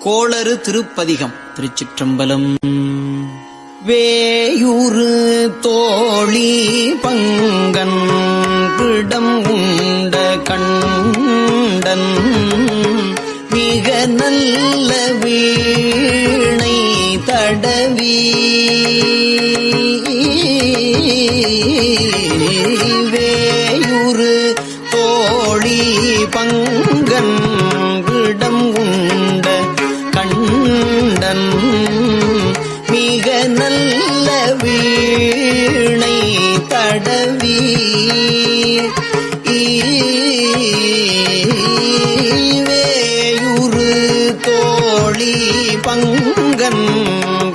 கோளறு திருப்பதிகம் திருச்சிற்றம்பலம். வேயுறு தோழி பங்கன் பிடம் உண்ட கண்டன். மிக நல்ல வீணை தடவி. வேயுறு தோழி பங்கன் தடவி வேயுறு தோழி பங்கன்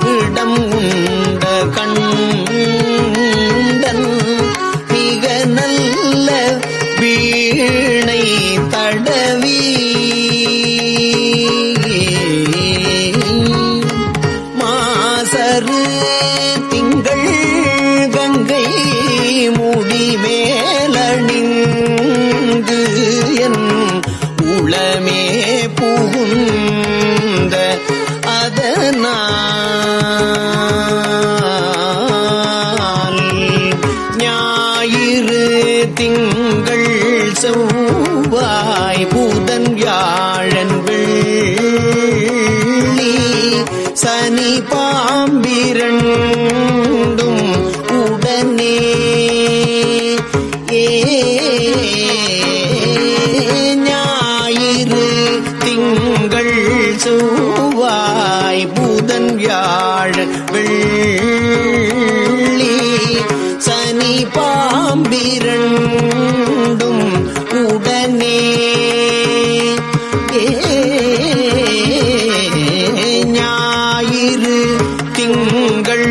விடம் உண்ட கண்டன். மிக நல்ல வீணை தடவி மாசரு திங்கள் கங்கை முடி மேலணிந்து என் உளமே புகுந்த அதனால் ஞாயிறு திங்கள் செவ்வாய் புதன் வியாழன் வெள்ளி சனி பாம்பிரண்டும் செவ்வாய் பூதன் வியாழ வெள்ளி சனி பாம்பிரண்டும் உடனே. ஞாயிறு திங்கள்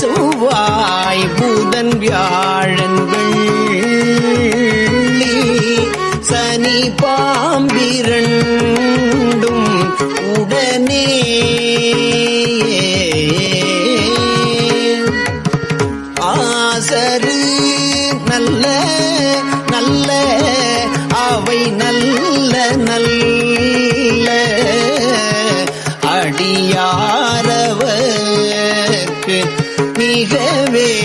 செவ்வாய் பூதன் வியாழன் வெள்ளி சனி பாம்பிரண்டும் ஆசரு நல்ல நல்ல அவை நல்ல நல்ல. அடியாரவர்க்கு மிகவே.